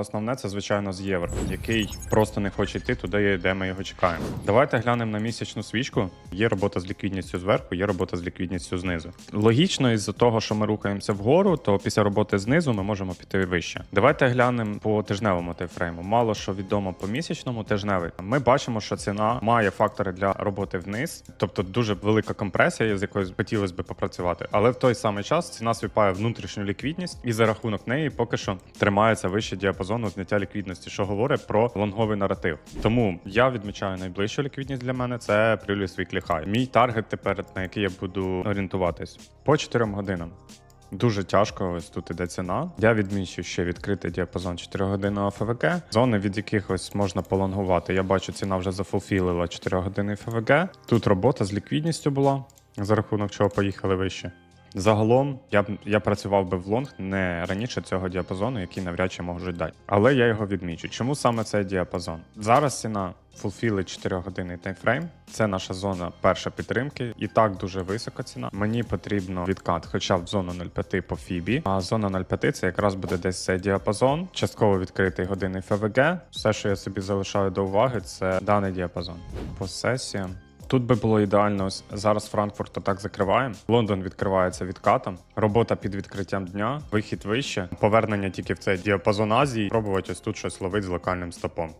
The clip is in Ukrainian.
Основне це звичайно з євро, який просто не хоче йти туди, де ми його чекаємо. Давайте глянемо на місячну свічку. Є робота з ліквідністю зверху, є робота з ліквідністю знизу. Логічно, із-за того, що ми рухаємося вгору, то після роботи знизу ми можемо піти вище. Давайте глянемо по тижневому тайфрейму. Мало що відомо по місячному тижневий. Ми бачимо, що ціна має фактори для роботи вниз, тобто дуже велика компресія, з якою хотілося б попрацювати. Але в той самий час ціна свіпає внутрішню ліквідність і за рахунок неї поки що тримається вище діапазону зняття ліквідності, що говорить про лонговий наратив. Тому я відмічаю найближчу ліквідність для мене це Previous Weekly High. Мій таргет тепер, на який я буду орієнтуватись по 4 годинам. Дуже тяжко ось тут іде ціна. Я відмічу ще відкритий діапазон 4 годинного ФВГ. Зони, від яких ось можна полонгувати. Я бачу, ціна вже зафулфілила 4 години ФВГ. Тут робота з ліквідністю була, за рахунок чого поїхали вище. Загалом я б я працював би в лонг не раніше цього діапазону, який навряд чи можуть дати. Але я його відмічу. Чому саме цей діапазон? Зараз ціна фулфілить 4 години таймфрейм. Це наша зона перша підтримки. І так дуже висока ціна. Мені потрібно відкат, хоча б в зону 0,5 по фібі. А зона 0,5 це якраз буде десь цей діапазон, частково відкритий годинний ФВГ. Все, що я собі залишаю до уваги, це даний діапазон. По сесіям. Тут би було ідеально. Ось Зараз Франкфурт так закриваємо, Лондон відкривається відкатом. Робота під відкриттям дня, вихід вище, повернення тільки в цей діапазон Азії. Пробувати ось тут щось ловити з локальним стопом.